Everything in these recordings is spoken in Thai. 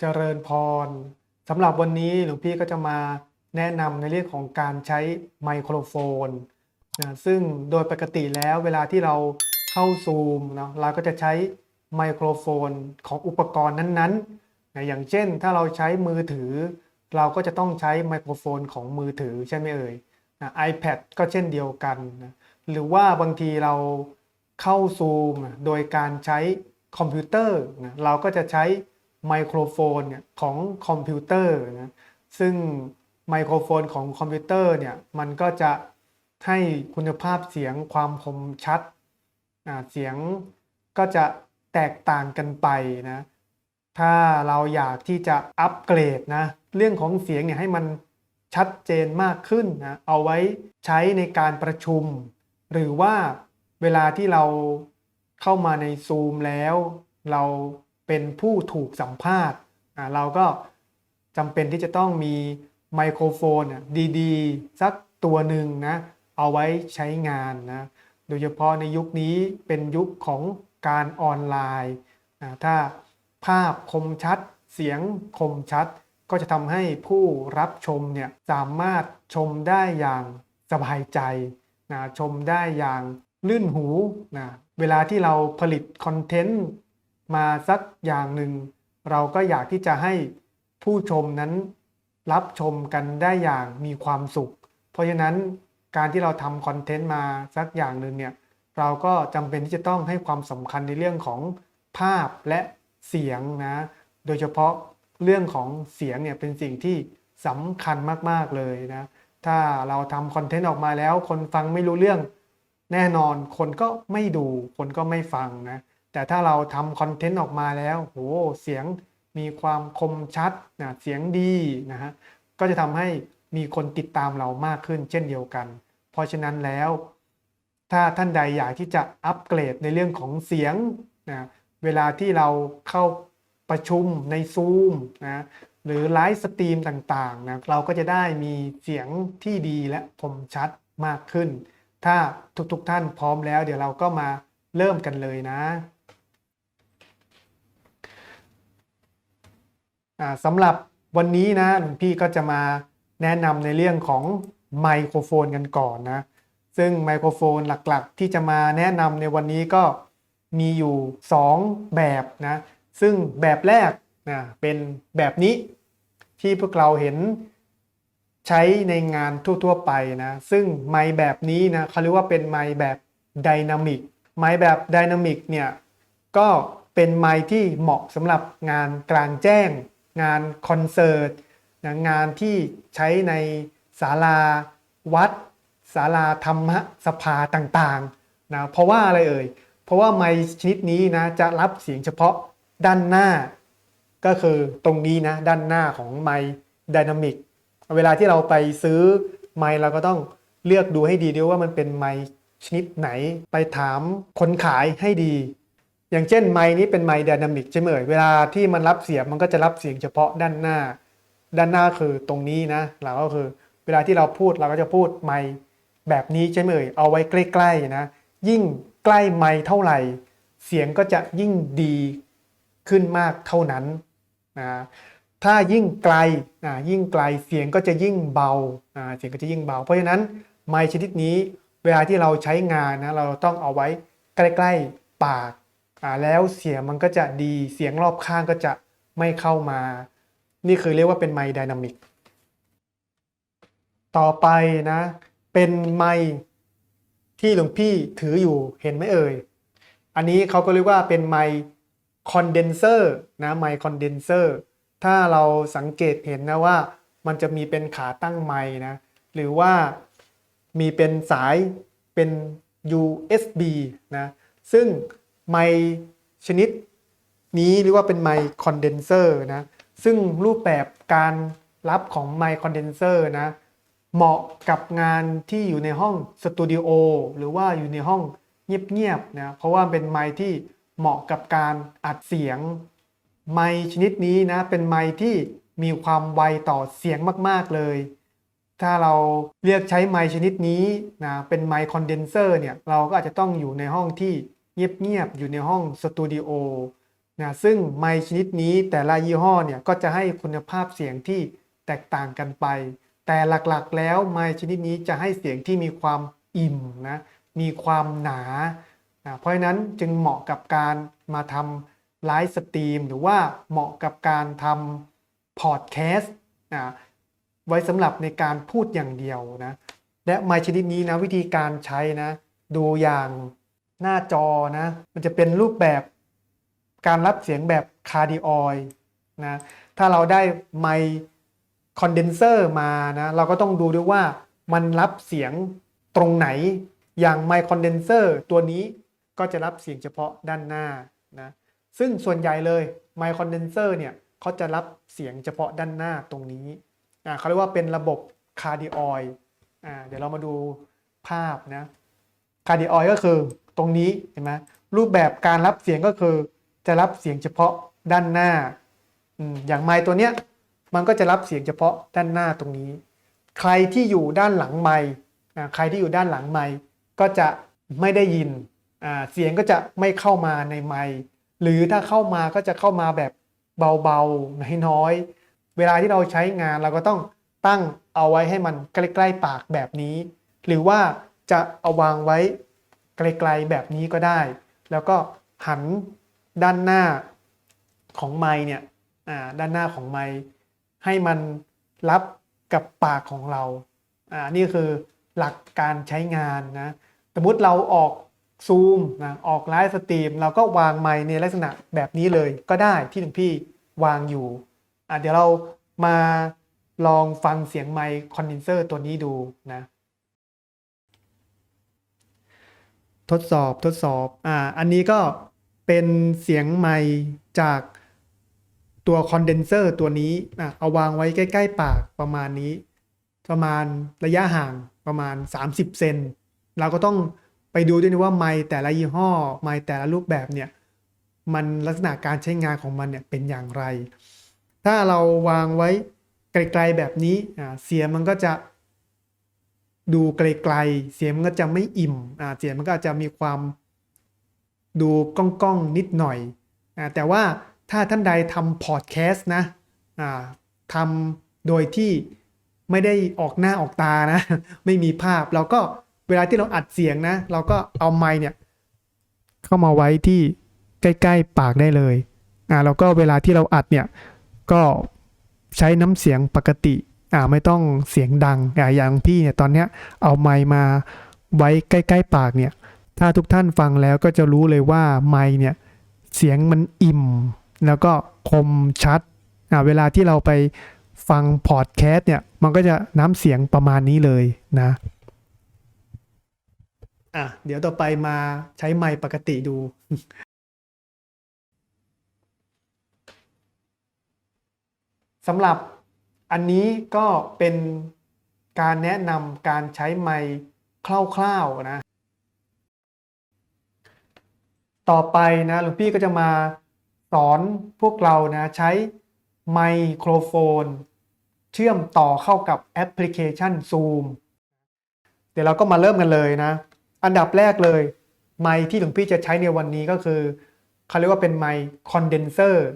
เจริญพรสำหรับวันนี้หลวงพี่ก็จะมาแนะนำในเรื่องของการใช้ไมโครโฟนนะซึ่งโดยปกติแล้วเวลาที่เราเข้าซูมเนาะเราก็จะใช้ไมโครโฟนของอุปกรณ์นั้นๆนะอย่างเช่นถ้าเราใช้มือถือ เราก็จะต้องใช้ไมโครโฟนของมือถือใช่ไหมเอ่ยนะ iPad ก็เช่นเดียวกันนะหรือว่าบางทีเราเข้าซูมโดยการใช้คอมพิวเตอร์นะเราก็จะใช้ ไมโครโฟนเนี่ยของคอมพิวเตอร์นะซึ่งไมโครโฟนของคอมพิวเตอร์เนี่ยมันก็จะให้คุณภาพเสียงความคมชัดเสียงก็จะแตกต่างกันไปนะถ้าเราอยากที่จะอัปเกรดนะเรื่องของเสียงเนี่ยให้มันชัดเจนมากขึ้นนะเอาไว้ใช้ในการประชุม หรือว่าเวลาที่เราเข้ามาในซูมแล้ว เรา เป็นผู้ถูกสัมภาษณ์เราก็จำเป็นที่จะต้องมีไมโครโฟนดีๆ สักตัวหนึ่งนะ เอาไว้ใช้งานนะ โดยเฉพาะในยุคนี้เป็นยุคของการออนไลน์ถ้าภาพคมชัด เสียงคมชัด ก็จะทำให้ผู้รับชมเนี่ยสามารถชมได้อย่างสบายใจนะชมได้อย่างลื่นหูนะเวลาที่เราผลิตคอนเทนต์ มาสักอย่างหนึ่ง เราก็อยากที่จะให้ผู้ชมนั้นรับชมกันได้อย่างมีความสุข เพราะฉะนั้นการที่เราทำคอนเทนต์มาสักอย่างหนึ่งเนี่ยเราก็จำเป็นที่จะต้องให้ความสำคัญในเรื่องของภาพและเสียงนะ โดยเฉพาะเรื่องของเสียงเนี่ยเป็นสิ่งที่สำคัญมากๆเลยนะ ถ้าเราทำคอนเทนต์ออกมาแล้ว คนฟังไม่รู้เรื่อง แน่นอนคนก็ไม่ดู คนก็ไม่ฟังนะ แต่ถ้าเราทำคอนเทนต์ออกมาแล้วโหเสียงมีความคมชัดนะเสียงดีนะฮะก็จะทำให้มีคนติดตามเรามากขึ้นเช่นเดียวกัน เพราะฉะนั้นแล้ว ถ้าท่านใดอยากที่จะอัปเกรดในเรื่องของเสียงนะเวลาที่เราเข้าประชุมในซูมนะหรือไลฟ์สตรีมต่างๆนะเราก็จะได้มีเสียงที่ดีและคมชัดมากขึ้น ถ้าทุกๆท่านพร้อมแล้ว เดี๋ยวเราก็มาเริ่มกันเลยนะอ่า สำหรับวันนี้นะหลวงพี่ก็จะมาแนะนำในเรื่องของไมโครโฟนกันก่อนนะ ซึ่งไมโครโฟนหลักๆ ที่จะมาแนะนำในวันนี้ก็มีอยู่ 2 แบบนะ ซึ่งแบบแรกนะเป็นแบบนี้ที่พวกเราเห็นใช้ในงานทั่วๆไปนะ ซึ่งไมแบบนี้นะเขาเรียกว่าเป็นไมแบบไดนามิกไมแบบไดนามิกเนี่ยก็เป็นไมที่เหมาะสำหรับงานกลางแจ้ง งานคอนเสิร์ตงานที่ใช้ในศาลาวัดศาลาธรรมสภาต่างๆนะเพราะว่าอะไรเอ่ย เพราะว่าไมค์ชนิดนี้นะจะรับเสียงเฉพาะด้านหน้า ก็คือตรงนี้นะด้านหน้าของไมค์ไดนามิกเวลาที่เราไปซื้อไมค์เราก็ต้องเลือกดูให้ดีด้วยว่ามันเป็นไมค์ชนิดไหนไปถามคนขายให้ดี อย่างเช่นไมค์นี้เป็นไมค์ไดนามิกใช่ไหมเวลาที่มันรับเสียงมันก็จะรับเสียงเฉพาะด้านหน้า ด้านหน้าคือตรงนี้นะเราก็คือเวลาที่เราพูดเราก็จะพูดไมค์แบบนี้ใช่ไหมเอาไว้ใกล้ๆนะ ยิ่งใกล้ไมค์เท่าไหร่ เสียงก็จะยิ่งดีขึ้นมากเท่านั้นนะถ้ายิ่งไกลนะยิ่งไกลเสียงก็จะยิ่งเบาเสียงก็จะยิ่งเบา เพราะฉะนั้นไมค์ชนิดนี้เวลาที่เราใช้งานนะเราต้องเอาไว้ใกล้ ๆ ปาก แล้วเสียงมันก็จะดีเสียงรอบข้างก็จะไม่เข้ามา นี่คือเรียกว่าเป็นไมค์ไดนามิกต่อไปนะ เป็นไมค์ที่หลวงพี่ถืออยู่เห็นไหมเอ่ย อันนี้เขาก็เรียกว่าเป็นไมค์คอนเดนเซอร์นะไมค์คอนเดนเซอร์ถ้าเราสังเกตเห็นนะว่ามันจะมีเป็นขาตั้งไมค์นะ หรือว่ามีเป็นสายเป็น USB นะ ซึ่ง ไมชนิดนี้เรียกว่าเป็นไมค์คอนเดนเซอร์นะซึ่งรูปแบบการรับของไมค์คอนเดนเซอร์นะเหมาะกับงานที่อยู่ในห้องสตูดิโอหรือว่าอยู่ในห้องเงียบๆนะเพราะว่าเป็นไมที่เหมาะกับการอัดเสียง ไมชนิดนี้นะเป็นไมที่มีความไวต่อเสียงมากๆเลย ถ้าเราเรียกใช้ไมชนิดนี้นะเป็นไมคอนเดนเซอร์เนี่ยเราก็อาจจะต้องอยู่ในห้องที่ เงียบๆอยู่ในห้องสตูดิโอนะซึ่งไมค์ชนิดนี้แต่ละยี่ห้อเนี่ยก็จะให้คุณภาพเสียงที่แตกต่างกันไป แต่หลักๆแล้วไมค์ชนิดนี้จะให้เสียงที่มีความอิ่มนะมีความหนานะเพราะฉะนั้นจึงเหมาะกับการมาทำไลฟ์สตรีมหรือว่าเหมาะกับการทำพอดแคสต์นะไว้สำหรับในการพูดอย่างเดียวนะและไมค์ชนิดนี้นะวิธีการใช้นะดูอย่าง หน้าจอนะ มันจะเป็นรูปแบบการรับเสียงแบบคาร์ดิออยนะ ถ้าเราได้ไมค์คอนเดนเซอร์มานะ เราก็ต้องดูด้วยว่ามันรับเสียงตรงไหน อย่างไมค์คอนเดนเซอร์ตัวนี้ก็จะรับเสียงเฉพาะด้านหน้านะ ซึ่งส่วนใหญ่เลยไมค์คอนเดนเซอร์เนี่ยเขาจะรับเสียงเฉพาะด้านหน้าตรงนี้อ่าเขาเรียกว่าเป็นระบบคาร์ดิออยอ่าเดี๋ยวเรามาดูภาพนะคาร์ดิออยก็คือ ตรงนี้เห็นไหมรูปแบบการรับเสียงก็คือ จะรับเสียงเฉพาะด้านหน้าอย่างไมค์ตัวเนี้ยมันก็จะรับเสียงเฉพาะด้านหน้าตรงนี้ ใครที่อยู่ด้านหลังไมค์อ่าใครที่อยู่ด้านหลังไมค์ก็จะไม่ได้ยินเสียงก็จะไม่เข้ามาในไมค์หรือถ้าเข้ามาก็จะเข้ามาแบบเบาๆน้อยๆเวลาที่เราใช้งานเราก็ต้องตั้งเอาไว้ให้มันใกล้ๆปากแบบนี้ หรือว่าจะเอาวางไว้ ไกลๆแบบนี้ก็ได้ แล้วก็หันด้านหน้าของไม้เนี่ยด้านหน้าของไม้ให้มันรับกับปากของเราอ่านี่คือหลักการใช้งานนะสมมติเราออกซูมนะออกไลฟ์สตรีมเราก็วางไมค์ในลักษณะแบบนี้เลยก็ได้ที่หลวงพี่วางอยู่อะเดี๋ยวเรามาลองฟังเสียงไมค์คอนเดนเซอร์ตัวนี้ดูนะ ทดสอบทดสอบอ่าอันนี้ก็เป็นเสียงไมค์จากตัวคอนเดนเซอร์ตัวนี้อะเอาวางไว้ใกล้ ๆ ปากประมาณนี้ ประมาณระยะห่างประมาณ 30 เซนเราก็ต้องไปดูด้วยนะว่าไมค์แต่ละยี่ห้อ ไมค์แต่ละรูปแบบเนี่ยมันลักษณะการใช้งานของมันเนี่ยเป็นอย่างไร ถ้าเราวางไว้ไกลๆแบบนี้อ่าเสียงมันก็จะ ดูไกลๆ เสียงมันก็จะไม่อิ่มอ่าเสียงมันก็อาจจะมีความดูก้องๆนิดหน่อยอ่าแต่ว่าถ้าท่านใดทำพอดแคสต์นะอ่าทำโดยที่ไม่ได้ออกหน้าออกตานะ ไม่มีภาพเราก็เวลาที่เราอัดเสียงนะ เราก็เอาไมค์เนี่ยเข้ามาไว้ที่ใกล้ๆปากได้เลยอ่าแล้วก็เวลาที่เราอัดเนี่ยก็ใช้น้ำเสียงปกติ อ่าไม่ต้องเสียงดังอ่าอย่างพี่เนี่ยตอนเนี้ยเอาไมค์มาไว้ใกล้ ๆ ปากเนี่ย ถ้าทุกท่านฟังแล้วก็จะรู้เลยว่าไมค์เนี่ยเสียงมันอิ่ม แล้วก็คมชัดอ่าเวลาที่เราไปฟังพอดแคสต์เนี่ยมันก็จะน้ำเสียงประมาณนี้เลยนะอะเดี๋ยวต่อไปมาใช้ไมค์ปกติดู สำหรับ อันนี้ก็เป็นการแนะนำการใช้ไมค์คร่าวๆนะ ต่อไปนะหลวงพี่ก็จะมาสอนพวกเรานะใช้ไมโครโฟน เชื่อมต่อเข้ากับแอปพลิเคชัน Zoom เดี๋ยวเราก็มาเริ่มกันเลยนะ อันดับแรกเลย ไมค์ที่หลวงพี่จะใช้ในวันนี้ก็คือเขาเรียกว่าเป็นไมค์คอนเดนเซอร์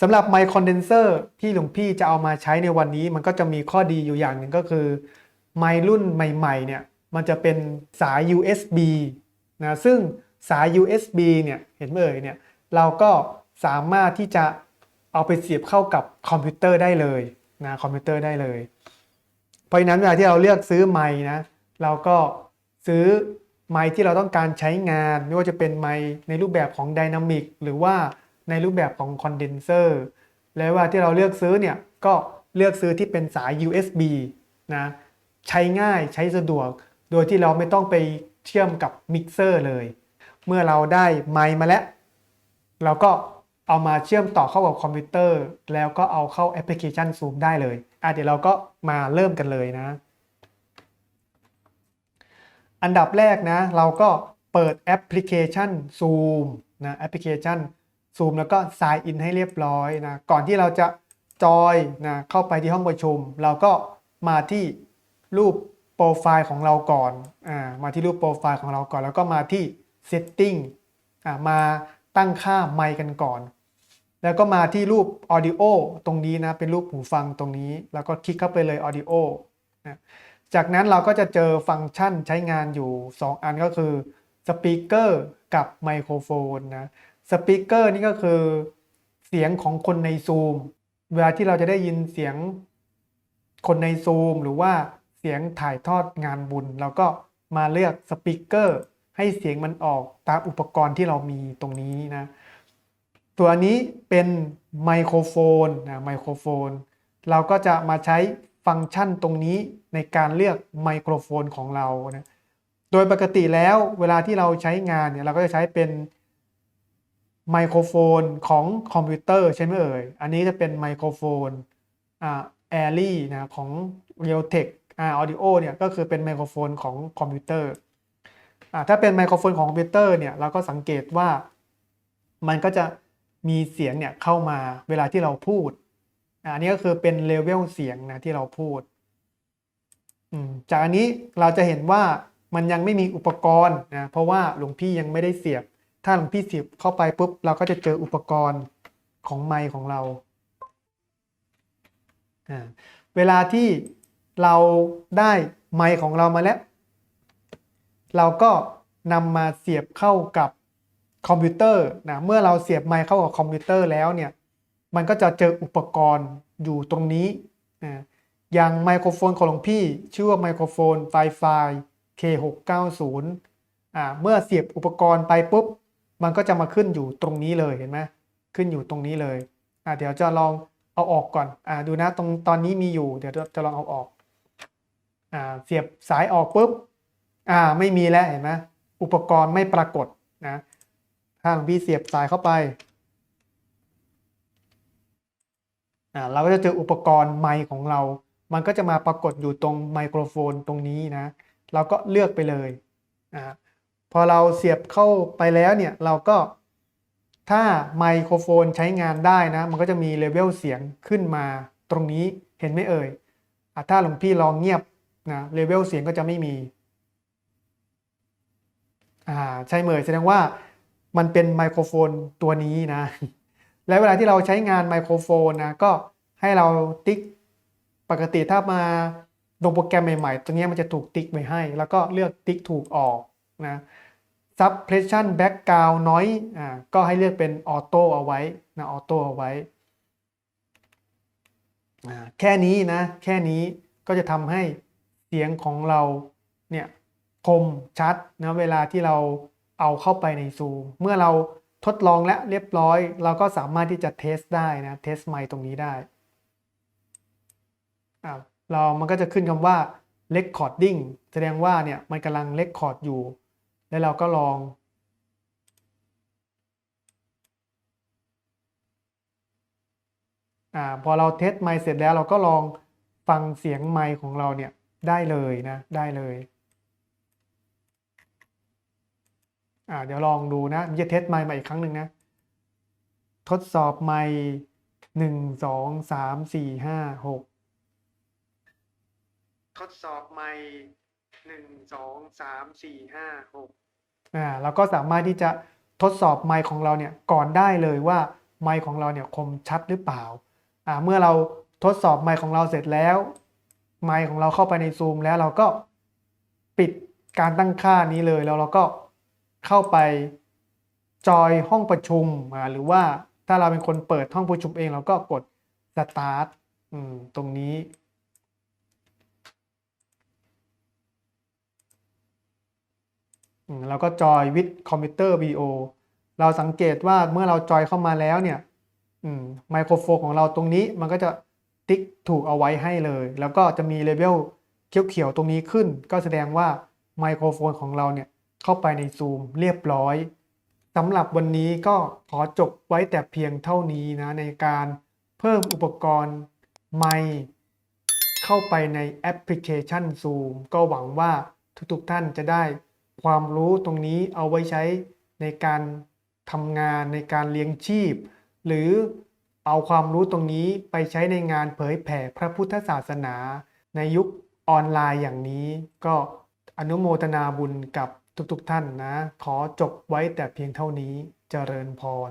สำหรับไมค์คอนเดนเซอร์ที่หลวงพี่จะเอามาใช้ในวันนี้ มันก็จะมีข้อดีอยู่อย่างหนึ่งก็คือไมค์รุ่นใหม่ๆเนี่ยมันจะเป็นสาย USB นะซึ่งสาย USB เนี่ยเห็นไหมเอ่ยเนี่ยเราก็สามารถที่จะเอาไปเสียบเข้ากับคอมพิวเตอร์ได้เลยนะคอมพิวเตอร์ได้เลย เพราะฉะนั้นเวลาที่เราเลือกซื้อไมค์นะเราก็ซื้อไมค์ที่เราต้องการใช้งาน ไม่ว่าจะเป็นไมค์ในรูปแบบของไดนามิกหรือว่า ในรูปแบบของคอนเดนเซอร์แล้ววลาที่เราเลือกซื้อเนี่ยก็เลือกซื้อที่เป็นสาย USB นะใช้ง่ายใช้สะดวก โดยที่เราไม่ต้องไปเชื่อมกับมิกเซอร์เลย เมื่อเราได้ไมค์มาแล้ว เราก็เอามาเชื่อมต่อเข้ากับคอมพิวเตอร์ แล้วก็เอาเข้าแอปพลิเคชัน Zoom ได้เลยอะเดี๋ยวเราก็มาเริ่มกันเลยนะ อันดับแรกนะ เราก็เปิดแอปพลิเคชัน Zoom นะแอปพลิเคชัน Zoom แล้วก็ sign in ให้เรียบร้อยนะ ก่อนที่เราจะจอยนะเข้าไปที่ห้องประชุม เราก็มาที่รูปโปรไฟล์ของเราก่อนอ่ามาที่รูปโปรไฟล์ของเราก่อน แล้วก็มาที่ setting อ่ามาตั้งค่าไมค์กันก่อน แล้วก็มาที่รูป audio ตรงนี้นะ เป็นรูปหูฟังตรงนี้ แล้วก็คลิกเข้าไปเลย audio นะจากนั้นเราก็จะเจอฟังก์ชันใช้งานอยู่ 2 อันก็คือสปีกเกอร์กับไมโครโฟนนะ สปีกเกอร์นี่ก็คือเสียงของคนในซูม เวลาที่เราจะได้ยินเสียงคนในซูม หรือว่าเสียงถ่ายทอดงานบุญเราก็มาเลือกสปีกเกอร์ให้เสียงมันออกตามอุปกรณ์ที่เรามีตรงนี้นะ ตัวนี้เป็นไมโครโฟนนะไมโครโฟน เราก็จะมาใช้ฟังก์ชันตรงนี้ในการเลือกไมโครโฟนของเรานะโดยปกติแล้วเวลาที่เราใช้งานเนี่ยเราก็จะใช้เป็น ไมโครโฟนของคอมพิวเตอร์ใช่ไหมเอ่ย อันนี้จะเป็นไมโครโฟนอ่าแอรี่นะของ Realtek อ่า Audio เนี่ยก็คือเป็นไมโครโฟนของคอมพิวเตอร์อ่าถ้าเป็นไมโครโฟนของคอมพิวเตอร์เนี่ยเราก็สังเกตว่ามันก็จะมีเสียงเนี่ยเข้ามาเวลาที่เราพูดอันนี้ก็คือเป็นเลเวลเสียงนะที่เราพูด จากอันนี้เราจะเห็นว่ามันยังไม่มีอุปกรณ์นะเพราะว่าหลวงพี่ยังไม่ได้เสียบ ถ้าหลวงพี่เสียบเข้าไปปุ๊บ เราก็จะเจออุปกรณ์ของไมค์ของเรา เวลาที่เราได้ไมค์ของเรามาแล้ว เราก็นำมาเสียบเข้ากับคอมพิวเตอร์นะเมื่อเราเสียบไมค์เข้ากับคอมพิวเตอร์แล้วเนี่ยมันก็จะเจออุปกรณ์อยู่ตรงนี้นะอย่างไมโครโฟนของหลวงพี่ ชื่อว่าไมโครโฟนไฟไฟ K690 อ่าเมื่อเสียบอุปกรณ์ไปปุ๊บ มันก็จะมาขึ้นอยู่ตรงนี้เลยเห็นไหมขึ้นอยู่ตรงนี้เลยอ่าเดี๋ยวจะลองเอาออกก่อนอ่าดูนะตรงตอนนี้มีอยู่ เดี๋ยวจะลองเอาออกอ่าเสียบสายออกปุ๊บอ่าไม่มีแล้วเห็นไหมอุปกรณ์ไม่ปรากฏนะถ้าหลวงพี่เสียบสายเข้าไปอ่าเราก็จะเจออุปกรณ์ไมค์ของเรา มันก็จะมาปรากฏอยู่ตรงไมโครโฟนตรงนี้นะ เราก็เลือกไปเลยอ่า พอเราเสียบเข้าไปแล้วเนี่ยเราก็ถ้าไมโครโฟนใช้งานได้นะ มันก็จะมีเลเวลเสียงขึ้นมาตรงนี้เห็นไหมเอ่ยอถ้าหลวงพี่ลองเงียบนะเลเวลเสียงก็จะไม่มีอ่าใช่เมยแสดงว่ามันเป็นไมโครโฟนตัวนี้นะ และเวลาที่เราใช้งานไมโครโฟนนะก็ให้เราติ๊กปกติถ้ามาลงโปรแกรมใหม่ๆตัวนี้มันจะถูกติ๊กไว้ให้ แล้วก็เลือกติ๊กถูกออก นะ suppression background noise อ่าก็ให้เลือกเป็นออโต้เอาไว้นะออโต้เอาไว้อ่าแค่นี้นะ แค่นี้ก็จะทำให้เสียงของเราเนี่ยคมชัดนะเวลาที่เราเอาเข้าไปในซูม เมื่อเราทดลองและเรียบร้อย เราก็สามารถที่จะเทสได้นะเทสไมค์ตรงนี้ได้อ่าเรามันก็จะขึ้นคำว่า recording แสดงว่าเนี่ยมันกำลัง record อยู่ แล้วเราก็ลอง อ่า พอเราเทสไมค์เสร็จแล้วเราก็ลองฟังเสียงไมค์ของเราเนี่ยได้เลยนะ ได้เลย อ่า เดี๋ยวลองดูนะจะเทสไมค์มาอีกครั้งหนึ่งนะ ทดสอบไมค์หนึ่งสองสามสี่ห้าหกทดสอบไมค์ หนึ่งสองสามสี่ห้าหกอ่าเราก็สามารถที่จะทดสอบไมค์ของเราเนี่ยก่อนได้เลยว่าไมค์ของเราเนี่ยคมชัดหรือเปล่าอ่าเมื่อเราทดสอบไมค์ของเราเสร็จแล้ว ไมค์ของเราเข้าไปในซูมแล้วเราก็ปิดการตั้งค่านี้เลยแล้วเราก็เข้าไปจอยห้องประชุมอ่าหรือว่าถ้าเราเป็นคนเปิดห้องประชุมเองเราก็กด start อืมตรงนี้ อืม แล้วก็จอยวิดคอมพิวเตอร์ VO เราสังเกตว่าเมื่อเราจอยเข้ามาแล้วเนี่ยไมโครโฟนของเราตรงนี้มันก็จะติ๊กถูกเอาไว้ให้เลย แล้วก็จะมีเลเวลเขียวๆตรงนี้ขึ้น ก็แสดงว่าไมโครโฟนของเราเนี่ยเข้าไปในซูมเรียบร้อยสำหรับวันนี้ก็ขอจบไว้แต่เพียงเท่านี้นะในการเพิ่มอุปกรณ์ไมค์เข้าไปในแอปพลิเคชัน Zoom ก็หวังว่าทุกๆท่านจะได้ ความรู้ตรงนี้เอาไว้ใช้ในการทำงานในการเลี้ยงชีพ หรือเอาความรู้ตรงนี้ไปใช้ในงานเผยแผ่พระพุทธศาสนา ในยุคออนไลน์อย่างนี้ ก็อนุโมทนาบุญกับทุกๆท่านนะ ขอจบไว้แต่เพียงเท่านี้เจริญพร